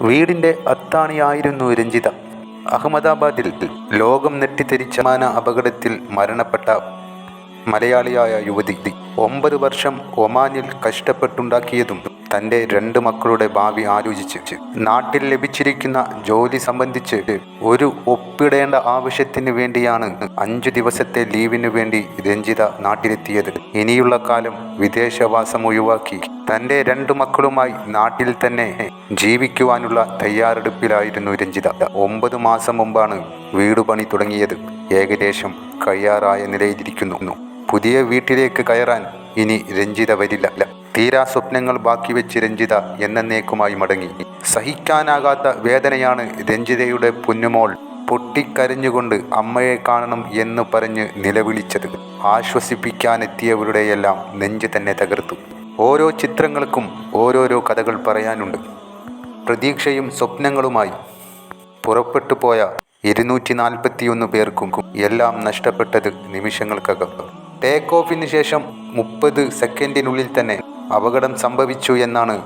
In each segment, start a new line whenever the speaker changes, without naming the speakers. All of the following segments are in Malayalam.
വീടിന്റെ അത്താണിയായിരുന്നു രഞ്ജിത. അഹമ്മദാബാദിൽ ലോകം നെട്ടിത്തെരിച്ച മാന അപകടത്തിൽ മരണപ്പെട്ട മലയാളിയായ യുവതി. ഒമ്പത് വർഷം ഒമാനിൽ കഷ്ടപ്പെട്ടുണ്ടാക്കിയതും തന്റെ രണ്ട് മക്കളുടെ ഭാവി ആലോചിച്ച് നാട്ടിൽ ലഭിച്ചിരിക്കുന്ന ജോലി സംബന്ധിച്ച് ഒരു ഒപ്പിടേണ്ട ആവശ്യത്തിന് വേണ്ടിയാണ് അഞ്ചു ദിവസത്തെ ലീവിന് വേണ്ടി രഞ്ജിത നാട്ടിലെത്തിയത്. ഇനിയുള്ള കാലം വിദേശവാസം ഒഴിവാക്കി തന്റെ രണ്ട് മക്കളുമായി നാട്ടിൽ തന്നെ ജീവിക്കുവാനുള്ള തയ്യാറെടുപ്പിലായിരുന്നു രഞ്ജിത. ഒമ്പത് മാസം മുമ്പാണ് വീട് പണി തുടങ്ങിയത്. ഏകദേശം കഴിയാറായ നിലയിലിരിക്കുന്നു. പുതിയ വീട്ടിലേക്ക് കയറാൻ ഇനി രഞ്ജിത വരില്ല. തീരാ സ്വപ്നങ്ങൾ ബാക്കി വെച്ച് രഞ്ജിത എന്നേക്കുമായി മടങ്ങി. സഹിക്കാനാകാത്ത വേദനയാണ് രഞ്ജിതയുടെ പൊന്നുമോൾ പൊട്ടിക്കരഞ്ഞുകൊണ്ട് അമ്മയെ കാണണം എന്ന് പറഞ്ഞ് നിലവിളിച്ചത്. ആശ്വസിപ്പിക്കാനെത്തിയവരുടെയെല്ലാം നെഞ്ച് തന്നെ തകർത്തു. ഓരോ ചിത്രങ്ങൾക്കും ഓരോരോ കഥകൾ പറയാനുണ്ട്. പ്രതീക്ഷയും സ്വപ്നങ്ങളുമായി പുറപ്പെട്ടു പോയ ഇരുന്നൂറ്റി നാൽപ്പത്തിയൊന്ന് പേർക്കും എല്ലാം നഷ്ടപ്പെട്ടത് നിമിഷങ്ങൾക്കകം. ടേക്ക് ഓഫിന് ശേഷം മുപ്പത് സെക്കൻഡിനുള്ളിൽ തന്നെ അപകടം സംഭവിച്ചു എന്നാണ്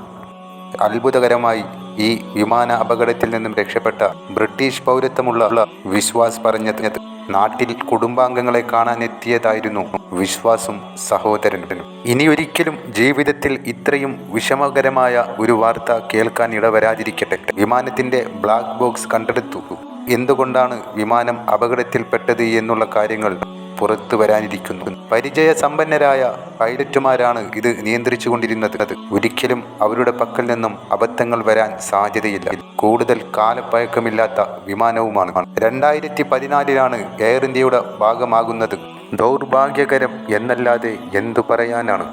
അത്ഭുതകരമായി ഈ വിമാന അപകടത്തിൽ നിന്നും രക്ഷപ്പെട്ട ബ്രിട്ടീഷ് പൗരത്വമുള്ള വിശ്വാസ് പറഞ്ഞത്. നാട്ടിൽ കുടുംബാംഗങ്ങളെ കാണാനെത്തിയതായിരുന്നു വിശ്വാസും സഹോദരനും. ഇനിയൊരിക്കലും ജീവിതത്തിൽ ഇത്രയും വിഷമകരമായ ഒരു വാർത്ത കേൾക്കാൻ ഇടവരാതിരിക്കട്ടെ. വിമാനത്തിന്റെ ബ്ലാക്ക് ബോക്സ് കണ്ടെടുത്തു. എന്തുകൊണ്ടാണ് വിമാനം അപകടത്തിൽപ്പെട്ടത് എന്നുള്ള കാര്യങ്ങൾ പുറത്തു വരാനിരിക്കുന്നു. പരിചയ സമ്പന്നരായ പൈലറ്റുമാരാണ് ഇത് നിയന്ത്രിച്ചു കൊണ്ടിരുന്നത് ഒരിക്കലും അവരുടെ പക്കൽ നിന്നും അബദ്ധങ്ങൾ വരാൻ സാധ്യതയില്ല. കൂടുതൽ കാലപ്പഴക്കമില്ലാത്ത വിമാനവുമാണ്. രണ്ടായിരത്തി പതിനാലിലാണ് എയർ ഇന്ത്യയുടെ ഭാഗമാകുന്നത്. ദൗർഭാഗ്യകരം എന്നല്ലാതെ എന്തു പറയാനാണ്?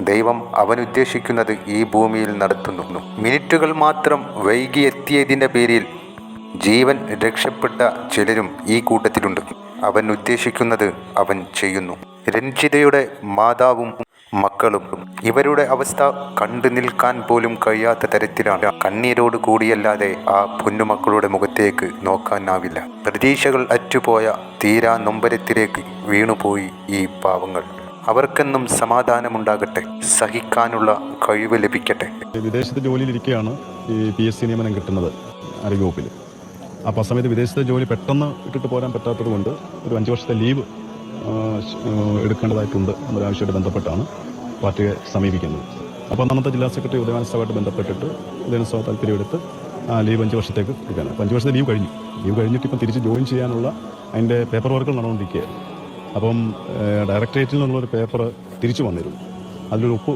ദൈവം അവനുദ്ദേശിക്കുന്നത് ഈ ഭൂമിയിൽ നടത്തുന്നു. മിനിറ്റുകൾ മാത്രം വൈകിയെത്തിയതിന്റെ പേരിൽ ജീവൻ രക്ഷപ്പെട്ട ചിലരും ഈ കൂട്ടത്തിലുണ്ട്. അവൻ ഉദ്ദേശിക്കുന്നത് അവൻ ചെയ്യുന്നു. രഞ്ജിതയുടെ മാതാവും മക്കളും ഇവരുടെ അവസ്ഥ കണ്ടു നിൽക്കാൻ പോലും കഴിയാത്ത തരത്തിലാണ്. കണ്ണീരോട് കൂടിയല്ലാതെ ആ പൊന്നുമക്കളുടെ മുഖത്തേക്ക് നോക്കാനാവില്ല. പ്രതീക്ഷകൾ അറ്റുപോയ തീരാ നൊമ്പരത്തിലേക്ക് വീണുപോയി ഈ പാവങ്ങൾ. അവർക്കെന്നും സമാധാനമുണ്ടാകട്ടെ സഹിക്കാനുള്ള കഴിവ് ലഭിക്കട്ടെ.
വിദേശത്ത് ജോലിയിലിരിക്കുകയാണ് ഈ പി എസ് സി നിയമനം കിട്ടുന്നത് ആരോഗ്യവകുപ്പിൽ അപ്പോൾ ആ സമയത്ത് വിദേശത്തെ ജോലി പെട്ടെന്ന് ഇട്ടിട്ട് പോരാൻ പറ്റാത്തത് കൊണ്ട് ഒരു അഞ്ച് വർഷത്തെ ലീവ് എടുക്കേണ്ടതായിട്ടുണ്ട് എന്നൊരാവശ്യമായിട്ട് ബന്ധപ്പെട്ടാണ് പാർട്ടിയെ സമീപിക്കുന്നത്. അപ്പോൾ അന്നത്തെ ജില്ലാ സെക്രട്ടറി ഉദയവാനസഭയായിട്ട് ബന്ധപ്പെട്ടിട്ട് ഉദയനസഭ താല്പര്യമെടുത്ത് ആ ലീവ് അഞ്ച് വർഷത്തേക്ക് എടുക്കാനാണ് അപ്പോൾ അഞ്ച് വർഷത്തെ ലീവ് കഴിഞ്ഞു. ലീവ് കഴിഞ്ഞിട്ട് ഇപ്പം തിരിച്ച് ജോയിൻ ചെയ്യാനുള്ള അതിന്റെ പേപ്പർ വർക്കുകൾ നടന്നുകൊണ്ടിരിക്കുകയായിരുന്നു അപ്പം ഡയറക്ടറേറ്റിൽ നിന്നുള്ളൊരു പേപ്പർ തിരിച്ചു വന്നിരുന്നു. അതിലൊരു ഒപ്പ്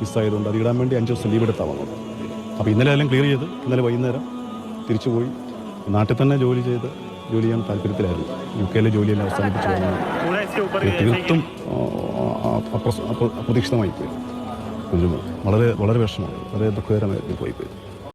മിസ്സായതുകൊണ്ട് അത് ഇടാൻ വേണ്ടി അഞ്ച് ദിവസം ലീവ് എടുത്താൽ വന്നത്. അപ്പോൾ ഇന്നലെ എല്ലാം ക്ലിയർ ചെയ്ത് ഇന്നലെ വൈകുന്നേരം തിരിച്ചു പോയി നാട്ടിൽ തന്നെ ജോലി ചെയ്ത് ജോലി ചെയ്യാൻ താല്പര്യത്തിലായിരുന്നു. യു കെയിലെ ജോലിയെല്ലാം അവസാനിപ്പിച്ചു തീർത്തും അപ്രതീക്ഷിതമായി പോയി വളരെ വളരെ വിഷമമായി വളരെ ദുഃഖകരമായി പോയി പോയി